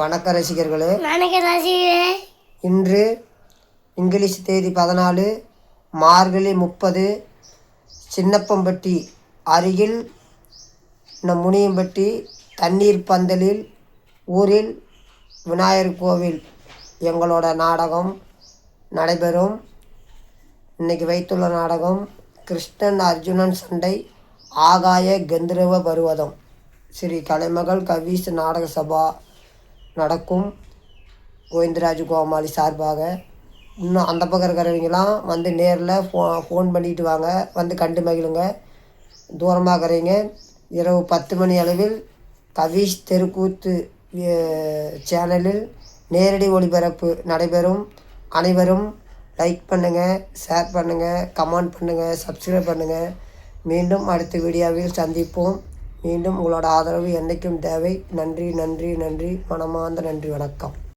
வணக்க ரசிகர்களே. வணக்கம் ரசிகரே இன்று இங்கிலீஷ் தேதி பதினாலு மார்கழி முப்பது சின்னப்பம்பட்டி அருகில் நம் முனியம்பட்டி தண்ணீர் பந்தலில் ஊரில் விநாயகர் கோவில் எங்களோட நாடகம் நடைபெறும். இன்னைக்கு வைத்துள்ள நாடகம் கிருஷ்ணன் அர்ஜுனன் சண்டை ஆகாய கந்தர்வ பருவதம். ஸ்ரீ கலைமகள் கவீஸ் நாடக சபா நடக்கும். கோவிந்தராஜ் கோமாளி சார்பாக. இன்னும் அந்த பக்கம் இருக்கிறவங்களாம் வந்து நேரில் ஃபோ ஃபோன் பண்ணிட்டு வாங்க. வந்து கண்டு மகிழுங்க. தூரமாக இருக்கிறவங்க இரவு பத்து மணி அளவில் கவிஷ் தெருக்கூத்து சேனலில் நேரடி ஒளிபரப்பு நடைபெறும். அனைவரும் லைக் பண்ணுங்கள் ஷேர் பண்ணுங்கள் கமெண்ட் பண்ணுங்கள் சப்ஸ்கிரைப் பண்ணுங்கள் மீண்டும் அடுத்த வீடியோவில் சந்திப்போம். மீண்டும் உங்களோட ஆதரவு என்றைக்கும் தேவை. நன்றி நன்றி நன்றி. மனமார்ந்த நன்றி வணக்கம்.